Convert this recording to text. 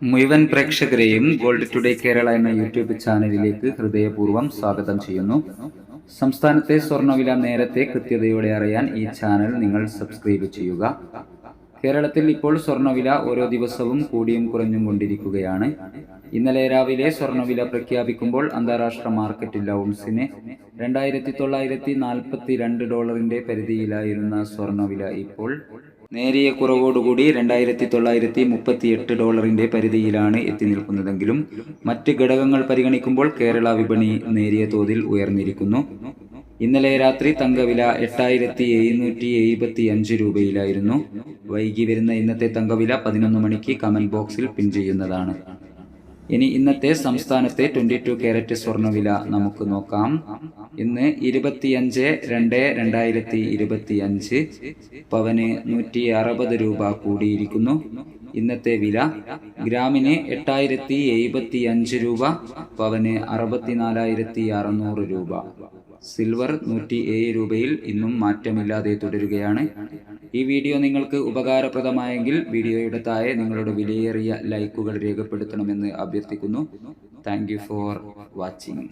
മുഴുവൻ പ്രേക്ഷകരെയും gold today Kerala എന്ന YouTube ചാനലിലേക്ക് ഹൃദയപൂർവം സ്വാഗതം ചെയ്യുന്നു. സംസ്ഥാനത്തെ സ്വർണവില നേരത്തെ കൃത്യതയോടെ അറിയാൻ ഈ ചാനൽ നിങ്ങൾ സബ്സ്ക്രൈബ് ചെയ്യുക. കേരളത്തിൽ ഇപ്പോൾ സ്വർണവില ഓരോ ദിവസവും കൂടിയും കുറഞ്ഞും കൊണ്ടിരിക്കുകയാണ്. ഇന്നലെ രാവിലെ സ്വർണവില പ്രഖ്യാപിക്കുമ്പോൾ അന്താരാഷ്ട്ര മാർക്കറ്റിൽ ഔൺസിന് രണ്ടായിരത്തി തൊള്ളായിരത്തി നാൽപ്പത്തി രണ്ട് ഡോളറിന്റെ പരിധിയിലായിരുന്ന സ്വർണവില ഇപ്പോൾ നേരിയ കുറവോടുകൂടി രണ്ടായിരത്തി തൊള്ളായിരത്തി മുപ്പത്തി എട്ട് ഡോളറിന്റെ പരിധിയിലാണ് എത്തി നിൽക്കുന്നതെങ്കിലും മറ്റ് ഘടകങ്ങൾ പരിഗണിക്കുമ്പോൾ കേരള വിപണി നേരിയ തോതിൽ ഉയർന്നിരിക്കുന്നു. ഇന്നലെ രാത്രി തങ്കവില എട്ടായിരത്തി എഴുന്നൂറ്റി എഴുപത്തി അഞ്ച് രൂപയിലായിരുന്നു. വൈകി വരുന്ന ഇന്നത്തെ തങ്കവില പതിനൊന്ന് മണിക്ക് കമന്റ് ബോക്സിൽ പിൻ ചെയ്യുന്നതാണ്. ഇനി ഇന്നത്തെ സംസ്ഥാനത്തെ ട്വന്റി ടു കാരറ്റ് സ്വർണവില നമുക്ക് നോക്കാം. ഇന്ന് ഇരുപത്തിയഞ്ച് രണ്ട് രണ്ടായിരത്തി ഇരുപത്തി അഞ്ച് പവന് നൂറ്റി അറുപത് രൂപ കൂടിയിരിക്കുന്നു. ഇന്നത്തെ വില ഗ്രാമിന് എട്ടായിരത്തി എഴുപത്തി അഞ്ച് രൂപ പവന് അറുപത്തിനാലായിരത്തി അറുന്നൂറ് രൂപ. സിൽവർ നൂറ്റി ഏഴ് രൂപയിൽ ഇന്നും മാറ്റമില്ലാതെ തുടരുകയാണ്. ഈ വീഡിയോ നിങ്ങൾക്ക് ഉപകാരപ്രദമായെങ്കിൽ വീഡിയോയുടെ താഴെ നിങ്ങളുടെ വിലയേറിയ ലൈക്കുകൾ രേഖപ്പെടുത്തണമെന്ന് അഭ്യർത്ഥിക്കുന്നു. Thank for watching